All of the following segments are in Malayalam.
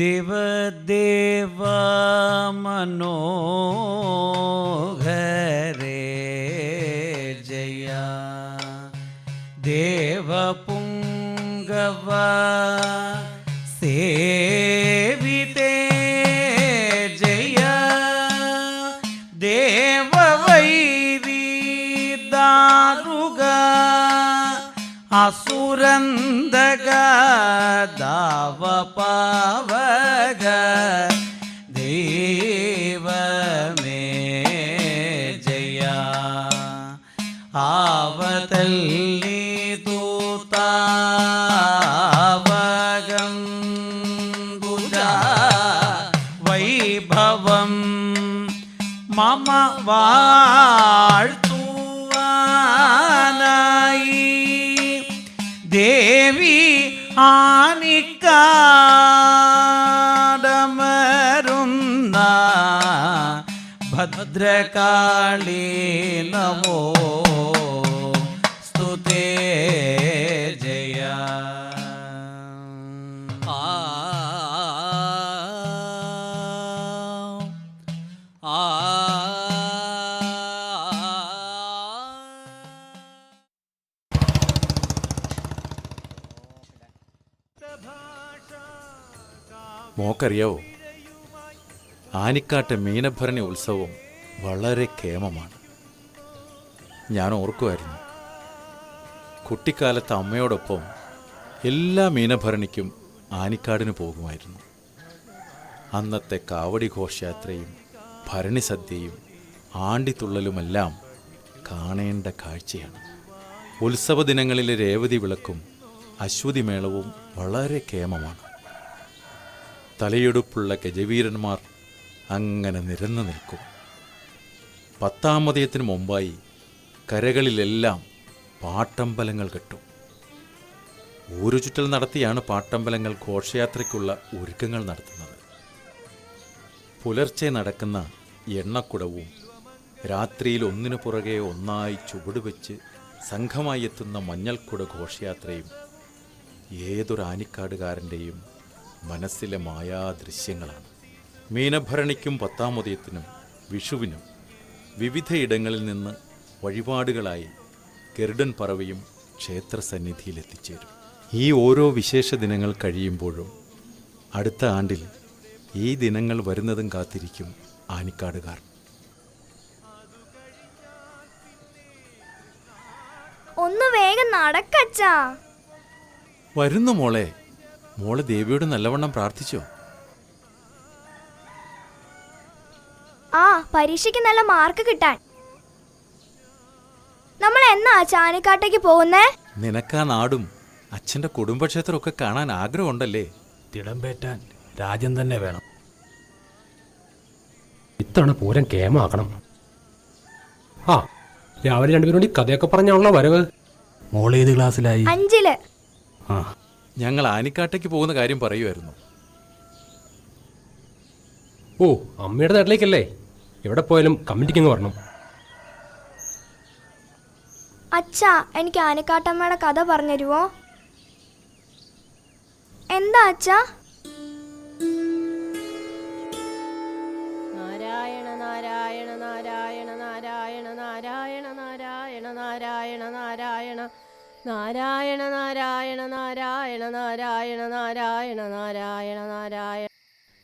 देवदेव मनोहरे जया देवपुङ्गव ಸುರಂದಗ ದಾವ ಪಾವಗ ഭദ്രകാളി നമോ സ്തുതേ ജയ മോക്കറിയാവോ ആനിക്കാട്ടെ മീനഭരണി ഉത്സവം. വളരെ കേമമാണ് ഞാൻ ഓർക്കുമായിരുന്നു കുട്ടിക്കാലത്ത് അമ്മയോടൊപ്പം എല്ലാ മീനഭരണിക്കും ആനിക്കാടിന് പോകുമായിരുന്നു. അന്നത്തെ കാവടി ഘോഷയാത്രയും ഭരണി സദ്യയും ആണ്ടിത്തുള്ളലുമെല്ലാം കാണേണ്ട കാഴ്ചയാണ്. ഉത്സവ ദിനങ്ങളിലെ രേവതി വിളക്കും അശ്വതി മേളവും വളരെ കേമമാണ് തലയെടുപ്പുള്ള ഗജവീരന്മാർ അങ്ങനെ നിരന്നു നിൽക്കും. പത്താമതയത്തിന് മുമ്പായി കരകളിലെല്ലാം പാട്ടമ്പലങ്ങൾ കെട്ടും. ഊരുചുറ്റൽ നടത്തിയാണ് പാട്ടമ്പലങ്ങൾ ഘോഷയാത്രയ്ക്കുള്ള ഒരുക്കങ്ങൾ നടത്തുന്നത്. പുലർച്ചെ നടക്കുന്ന എണ്ണക്കുടവും രാത്രിയിൽ ഒന്നിനു പുറകെ ഒന്നായി ചുവടുവെച്ച് സംഘമായി എത്തുന്ന മഞ്ഞൾക്കുട ഘോഷയാത്രയും ഏതൊരു ആനിക്കാടുകാരന്റെയും മനസ്സിലെ മായാദൃശ്യങ്ങളാണ്. മീനഭരണിക്കും പത്താമുദയത്തിനും വിഷുവിനും വിവിധയിടങ്ങളിൽ നിന്ന് വഴിപാടുകളായി ഗരുഡൻ പറവയും ക്ഷേത്രസന്നിധിയിൽ എത്തിച്ചേരും ഈ ഓരോ വിശേഷ ദിനങ്ങൾ കഴിയുമ്പോഴും അടുത്ത ആണ്ടിൽ ഈ ദിനങ്ങൾ വരുന്നതും കാത്തിരിക്കും ആനിക്കാടുകാർ. ഒന്ന് വേഗം നടക്കച്ചാ വരുന്നു മോളെ. മോളെ ദേവിയോട് നല്ലവണ്ണം പ്രാർത്ഥിച്ചോ? ആ പരീക്ഷയ്ക്ക് നല്ല മാർക്ക് കിട്ടാൻ. നമ്മൾ എന്നാ ചാനിക്കാട്ടേക്ക് പോകുന്നേ? നിനക്കാ നാടും. അച്ഛന്റെ കുടുംബക്ഷേത്രമൊക്കെ കാണാൻ ആഗ്രഹമുണ്ടല്ലേ? തിടമ്പേറ്റാൻ രാജ്യം തന്നെ വേണം. ഇത്തവണ പൂരം കേമാക്കണം. ആ രാവിലെ രണ്ടുപേരും കൂടി കഥയൊക്കെ പറഞ്ഞാണല്ലോ വരവ്. മോൾ ഏത് ക്ലാസ്സിലായി? അഞ്ചിൽ. ആ. ഞങ്ങൾ ആനിക്കാട്ടേക്ക് പോകുന്ന കാര്യം പറയുമായിരുന്നു ഓ അമ്മയുടെ നാട്ടിലേക്കല്ലേ? എവിടെ പോയാലും കമ്മിറ്റിക്ക് അങ്ങ് വരണം അച്ഛാ എനിക്ക് ആനക്കാട്ടമ്മയുടെ കഥ പറഞ്ഞുതരുവോ എന്താ അച്ഛാ നാരായണ നാരായണ നാരായണ നാരായണ നാരായണ നാരായണ നാരായണ നാരായണ നാരായണ നാരായണ നാരായണ നാരായണ നാരായണ നാരായണ നാരായണ നാരായണ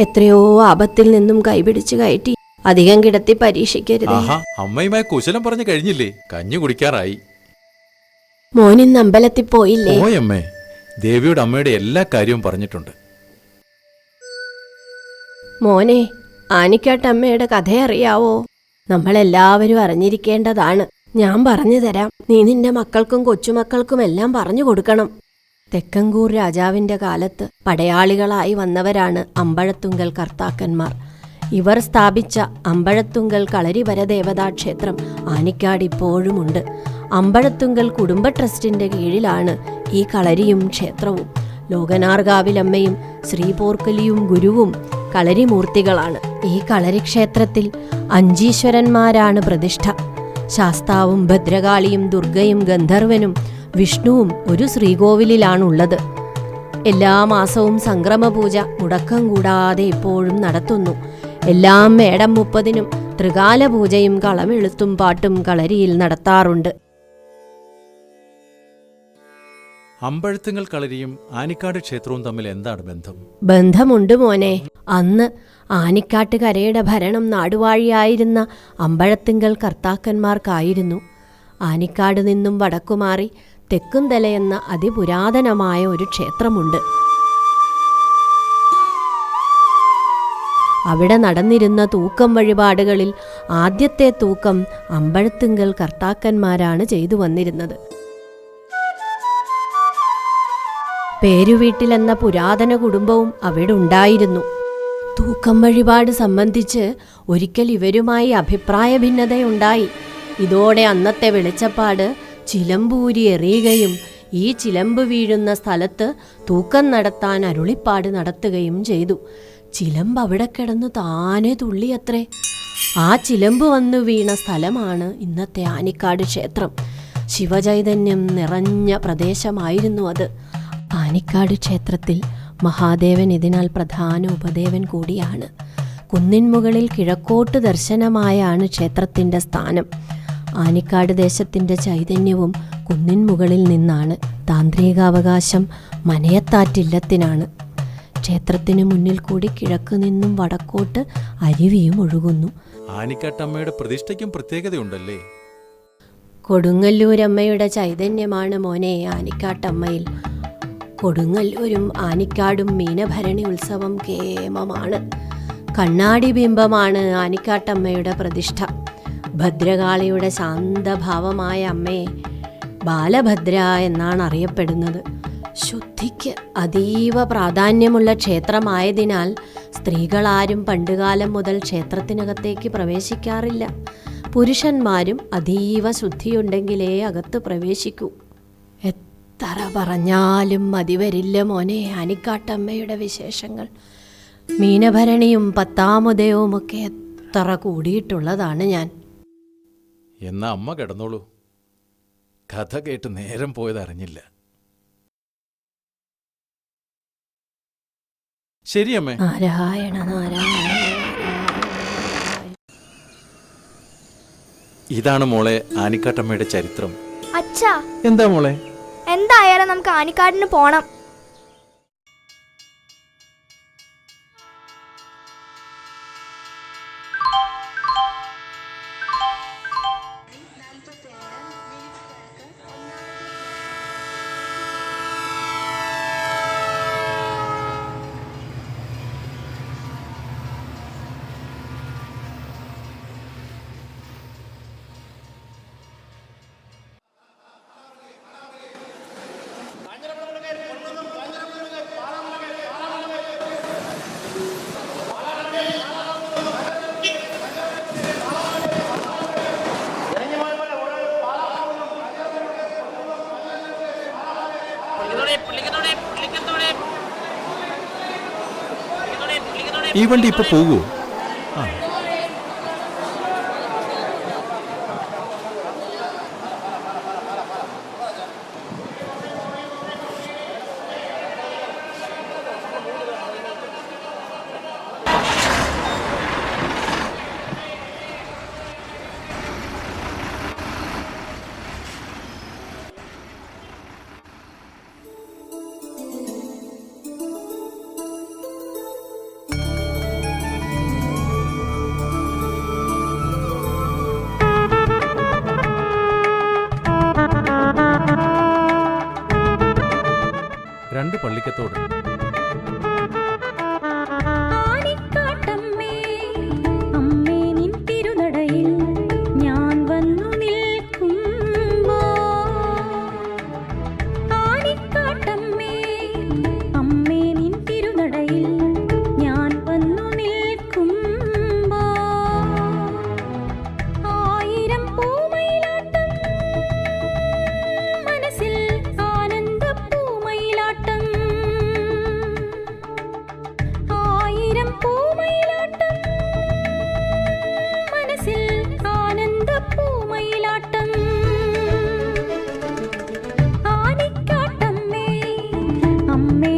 എത്രയോ ആപത്തിൽ നിന്നും കൈപിടിച്ച് കയറ്റി. അധികം കിടത്തി പരീക്ഷിക്കരുത്. ആഹാ അമ്മയുമായി കുശലം പറഞ്ഞു കഴിഞ്ഞില്ലേ? കഞ്ഞി കുടിക്കാറായി. മോനിന്ന് അമ്പലത്തിൽ പോയില്ലേ? അമ്മേ. ദേവിയുടെ അമ്മയുടെ എല്ലാ കാര്യവും പറഞ്ഞിട്ടുണ്ട്. മോനെ ആനിക്കാട്ടമ്മയുടെ കഥ അറിയാവോ? നമ്മളെല്ലാവരും അറിഞ്ഞിരിക്കേണ്ടതാണ്. ഞാൻ പറഞ്ഞു തരാം. നീ നിന്റെ മക്കൾക്കും കൊച്ചുമക്കൾക്കും എല്ലാം പറഞ്ഞു കൊടുക്കണം. തെക്കങ്കൂർ രാജാവിന്റെ കാലത്ത് പടയാളികളായി വന്നവരാണ് അമ്പഴത്തുങ്കൽ കർത്താക്കന്മാർ. ഇവർ സ്ഥാപിച്ച അമ്പഴത്തുങ്കൽ കളരിവര ദേവതാ ക്ഷേത്രം ആനിക്കാട് ഇപ്പോഴുമുണ്ട്. അമ്പഴത്തുങ്കൽ കുടുംബ ട്രസ്റ്റിന്റെ കീഴിലാണ് ഈ കളരിയും ക്ഷേത്രവും. ലോകനാർകാവിലമ്മയും ശ്രീപോർക്കലിയും ഗുരുവും കളരിമൂർത്തികളാണ്. ഈ കളരിക്ഷേത്രത്തിൽ അഞ്ചീശ്വരന്മാരാണ് പ്രതിഷ്ഠ. ശാസ്താവും ഭദ്രകാളിയും ദുർഗയും ഗന്ധർവനും വിഷ്ണുവും ഒരു ശ്രീകോവിലിലാണുള്ളത്. എല്ലാ മാസവും സംക്രമപൂജ മുടക്കം കൂടാതെ ഇപ്പോഴും നടത്തുന്നു. എല്ലാം മേടം മുപ്പതിനും ത്രികാല പൂജയും കളമെഴുത്തും പാട്ടും കളരിയിൽ നടത്താറുണ്ട്. അമ്പഴത്തുങ്ങൽ കളരിയും ആനിക്കാട് ക്ഷേത്രവും തമ്മിൽ എന്താണ് ബന്ധം? ബന്ധമുണ്ട് മോനെ. അന്ന് ആനിക്കാട്ട് കരയുടെ ഭരണം നാടുവാഴിയായിരുന്ന അമ്പഴത്തിങ്കൽ കർത്താക്കന്മാർക്കായിരുന്നു. ആനിക്കാട് നിന്നും വടക്കുമാറി തെക്കുംതല എന്ന അതിപുരാതനമായ ഒരു ക്ഷേത്രമുണ്ട്. അവിടെ നടന്നിരുന്ന തൂക്കം വഴിപാടുകളിൽ ആദ്യത്തെ തൂക്കം അമ്പഴത്തിങ്കൽ കർത്താക്കന്മാരാണ് ചെയ്തു വന്നിരുന്നത്. പേരുവീട്ടിലെന്ന പുരാതന കുടുംബവും അവിടെ ഉണ്ടായിരുന്നു. തൂക്കം വഴിപാട് സംബന്ധിച്ച് ഒരിക്കൽ ഇവരുമായി അഭിപ്രായ ഭിന്നതയുണ്ടായി ഇതോടെ അന്നത്തെ വെളിച്ചപ്പാട് ചിലമ്പൂരി എറിയുകയും ഈ ചിലമ്പ് വീഴുന്ന സ്ഥലത്ത് തൂക്കം നടത്താൻ അരുളിപ്പാട് നടത്തുകയും ചെയ്തു. ചിലമ്പ് അവിടെ കിടന്നു താനെ തുള്ളിയത്രേ. ആ ചിലമ്പ് വന്നു വീണ സ്ഥലമാണ് ഇന്നത്തെ ആനിക്കാട് ക്ഷേത്രം. ശിവചൈതന്യം നിറഞ്ഞ പ്രദേശമായിരുന്നു അത്. ആനിക്കാട് ക്ഷേത്രത്തിൽ മഹാദേവൻ ഇതിനാൽ പ്രധാന ഉപദേവൻ കൂടിയാണ്. കുന്നിൻ മുകളിൽ കിഴക്കോട്ട് ദർശനമായാണ് ക്ഷേത്രത്തിന്റെ സ്ഥാനം. ആനിക്കാട് ദേശത്തിന്റെ ചൈതന്യവും കുന്നിൻ മുകളിൽ നിന്നാണ് താന്ത്രികാവകാശം മനയത്താറ്റില്ലത്തിനാണ്. ക്ഷേത്രത്തിന് മുന്നിൽ കൂടി കിഴക്ക് നിന്നും വടക്കോട്ട് അരുവിയും ഒഴുകുന്നു. ആനിക്കാട്ടമ്മയുടെ പ്രതിഷ്ഠയ്ക്കും പ്രത്യേകതയുണ്ടല്ലേ? കൊടുങ്ങല്ലൂരമ്മയുടെ ചൈതന്യമാണ് മോനെ ആനിക്കാട്ടമ്മയിൽ. കൊടുങ്ങല്ലൂരും ആനിക്കാടും മീനഭരണി ഉത്സവം കേമമാണ്. കണ്ണാടി ബിംബമാണ് ആനിക്കാട്ടമ്മയുടെ പ്രതിഷ്ഠ. ഭദ്രകാളിയുടെ ശാന്തഭാവമായ അമ്മയെ ബാലഭദ്ര എന്നാണ് അറിയപ്പെടുന്നത് ശുദ്ധിക്ക് അതീവ പ്രാധാന്യമുള്ള ക്ഷേത്രമായതിനാൽ സ്ത്രീകളാരും പണ്ടുകാലം മുതൽ ക്ഷേത്രത്തിനകത്തേക്ക് പ്രവേശിക്കാറില്ല. പുരുഷന്മാരും അതീവ ശുദ്ധിയുണ്ടെങ്കിലേ അകത്ത് പ്രവേശിക്കൂ. എത്ര പറഞ്ഞാലും മതി വരില്ല മോനെ അനിക്കാട്ടമ്മയുടെ വിശേഷങ്ങൾ. മീനഭരണിയും പത്താമുദയവുമൊക്കെ എത്ര കൂടിയിട്ടുള്ളതാണ് ഞാൻ. എന്നാ അമ്മ കിടന്നോളൂ. കഥ കേട്ട് നേരം പോയതറിഞ്ഞില്ല. ശരിയമ്മേ നാരായണ നാരായണ ഇതാണ് മോളെ ആനിക്കാട്ടമ്മയുടെ ചരിത്രം. അച്ഛാ. എന്താ മോളെ? എന്തായാലും നമുക്ക് ആനിക്കാടിന് പോണം. ഈ വണ്ടി ഇപ്പൊ പോകുമോ me.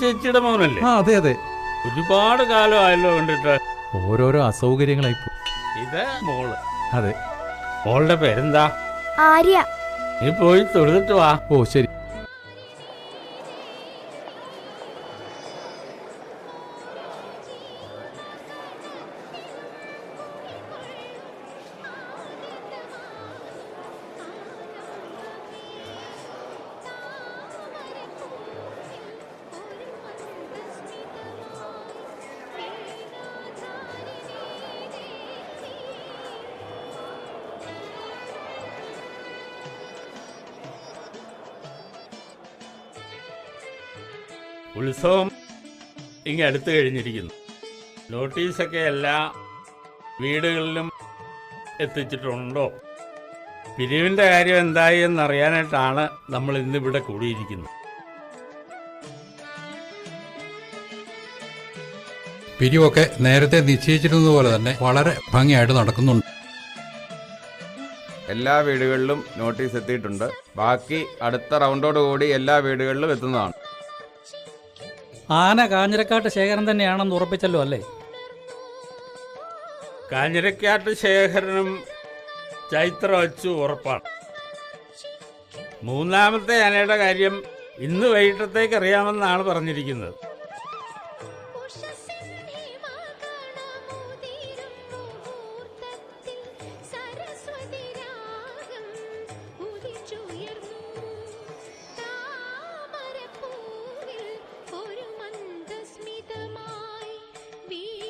ചേച്ചിയുടെ മോനല്ലേ? ആ അതെ അതെ. ഒരുപാട് കാലമായല്ലോ കണ്ടിട്ട്. ഓരോരോ അസൗകര്യങ്ങളായി പോ- ഇത് മോൾ. അതെ. മോളുടെ പേരെന്താ? ആര്യ. നീ പോയി തൊഴുതിട്ട് വാ. ഓ ശരി. ഉത്സവം ഇങ്ങ് അടുത്ത് കഴിഞ്ഞിരിക്കുന്നു. നോട്ടീസൊക്കെ എല്ലാ വീടുകളിലും എത്തിച്ചിട്ടുണ്ടോ? പിരിവിന്റെ കാര്യം എന്തായി എന്നറിയാനായിട്ടാണ് നമ്മൾ ഇന്നിവിടെ കൂടിയിരിക്കുന്നത്. പിരിവൊക്കെ നേരത്തെ നിശ്ചയിച്ചിരുന്നതുപോലെ തന്നെ വളരെ ഭംഗിയായിട്ട് നടക്കുന്നുണ്ട്. എല്ലാ വീടുകളിലും നോട്ടീസ് എത്തിയിട്ടുണ്ട്. ബാക്കി അടുത്ത റൗണ്ടോട് കൂടി എല്ലാ വീടുകളിലും എത്തുന്നതാണ്. ആന കാഞ്ഞിരക്കാട്ട് ശേഖരൻ തന്നെയാണെന്ന് ഉറപ്പിച്ചല്ലോ അല്ലേ? കാഞ്ഞിരക്കാട്ട് ശേഖരനും ചൈത്ര വച്ചു ഉറപ്പാണ്. മൂന്നാമത്തെ ആനയുടെ കാര്യം ഇന്ന് വൈകിട്ടത്തേക്ക് അറിയാമെന്നാണ് പറഞ്ഞിരിക്കുന്നത്.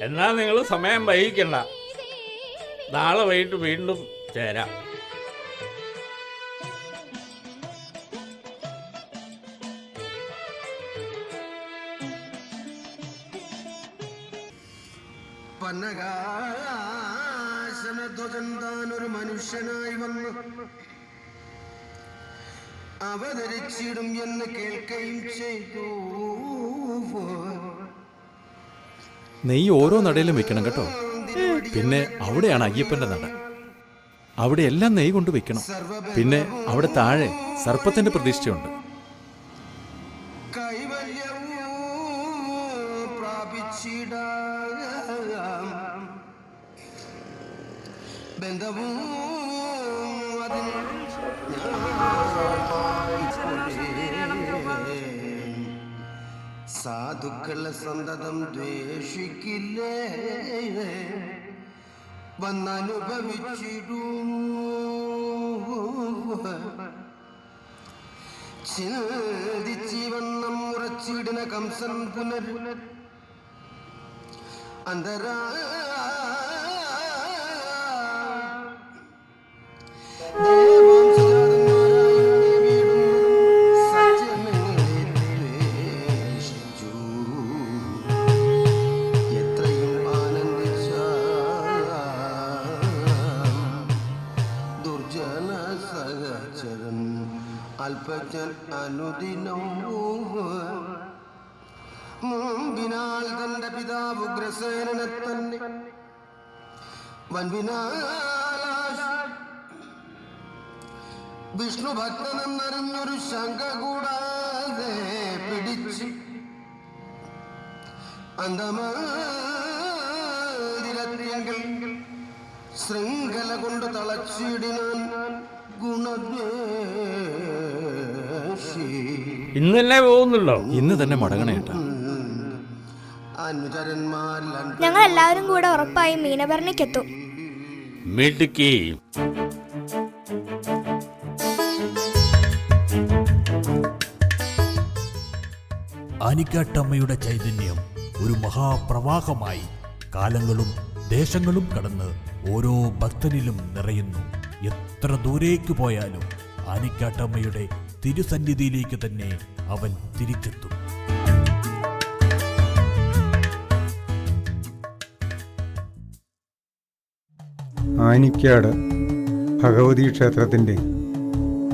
എന്നാ നിങ്ങൾ സമയം വൈകിക്കണ്ട. നാളെ വൈകിട്ട് വീണ്ടും ചേരാം. ഒരു മനുഷ്യനായി വന്നു. അവതരിച്ചിടും എന്ന് കേൾക്കുകയും ചെയ്തു. നെയ്യ് ഓരോ നടയിലും വെക്കണം കേട്ടോ. പിന്നെ അവിടെയാണ് അയ്യപ്പന്റെ നട. അവിടെ എല്ലാം നെയ്യ് കൊണ്ട് വെക്കണം. പിന്നെ അവിടെ താഴെ സർപ്പത്തിന്റെ പ്രതീക്ഷയുണ്ട് ബന്ധവും അതിന് സാധുക്കളെ സന്തതം ദ്വേഷിക്കില്ലേ? വന്നനുഭവിച്ചിടും ചിന്തിച്ചിവണ്ണം ഉറച്ചിടുന്ന കംസം പുനർ അന്തരാ അല്പജൻ അനുദിനം മുമ്പിനാൽ തന്റെ പിതാവ് ഉഗ്രസേനനെ തന്നെ വിഷ്ണു ഭക്തനെന്നറിഞ്ഞൊരു ശങ്ക കൂടാതെ പിടിച്ച് അന്തമാതിരത്തിയെങ്കിൽ ശൃംഖല കൊണ്ട് തളച്ചിടിനാൻ ഗുണദ്വേഷി ഇന്നല്ലേ പോകുന്നുള്ളോ. ഇന്ന് തന്നെ മടങ്ങണേട്ടാ ഞങ്ങൾ എല്ലാവരും കൂടെ ഉറപ്പായി മീനഭരണിക്കെത്തും. മിടുക്കി. ആനിക്കാട്ടമ്മയുടെ ചൈതന്യം ഒരു മഹാപ്രവാഹമായി കാലങ്ങളും ദേശങ്ങളും കടന്ന് ഓരോ ഭക്തനിലും നിറയുന്നു. എത്ര ദൂരേക്ക് പോയാലും ആനിക്കാട്ടമ്മയുടെ തിരുസന്നിധിയിലേക്ക് തന്നെ അവൻ തിരിച്ചെത്തും. ആനിക്കാട് ഭഗവതി ക്ഷേത്രത്തിന്റെ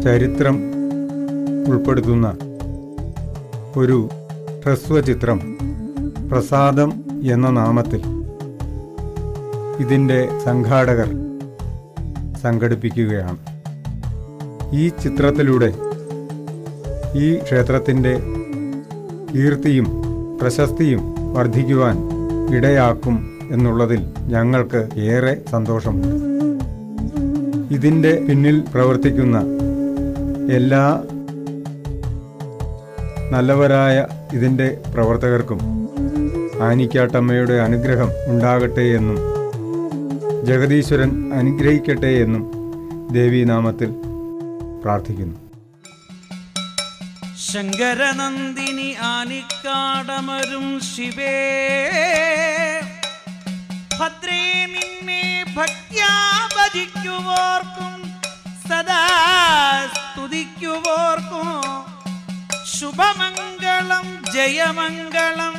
ചരിത്രം ഉൾപ്പെടുത്തുന്ന ഒരു ഹ്രസ്വചിത്രം പ്രസാദം എന്ന നാമത്തിൽ ഇതിന്റെ സംഘാടകർ സംഘടിപ്പിക്കുകയാണ്. ഈ ചിത്രത്തിലൂടെ ഈ ക്ഷേത്രത്തിന്റെ കീർത്തിയും പ്രശസ്തിയും വർദ്ധിക്കുവാൻ ഇടയാക്കും എന്നുള്ളതിൽ ഞങ്ങൾക്ക് ഏറെ സന്തോഷമുണ്ട് ഇതിന്റെ പിന്നിൽ പ്രവർത്തിക്കുന്ന എല്ലാ നല്ലവരായ ഇതിന്റെ പ്രവർത്തകർക്കും ആനിക്കാട്ടമ്മയുടെ അനുഗ്രഹം ഉണ്ടാകട്ടെ എന്നും ജഗദീശ്വരൻ അനുഗ്രഹിക്കട്ടെ എന്നും ദേവീനാമത്തിൽ പ്രാർത്ഥിക്കുന്നു. ശങ്കരനന്ദിനി ആനിക്കാടമരും ശിവേ. ഭദ്രേ നിന്നെ ഭക്യാ ഭജിക്കുവോർക്കും സദാ സ്തുതിക്കുവോർക്കും. ശുഭമംഗളം ജയമംഗളം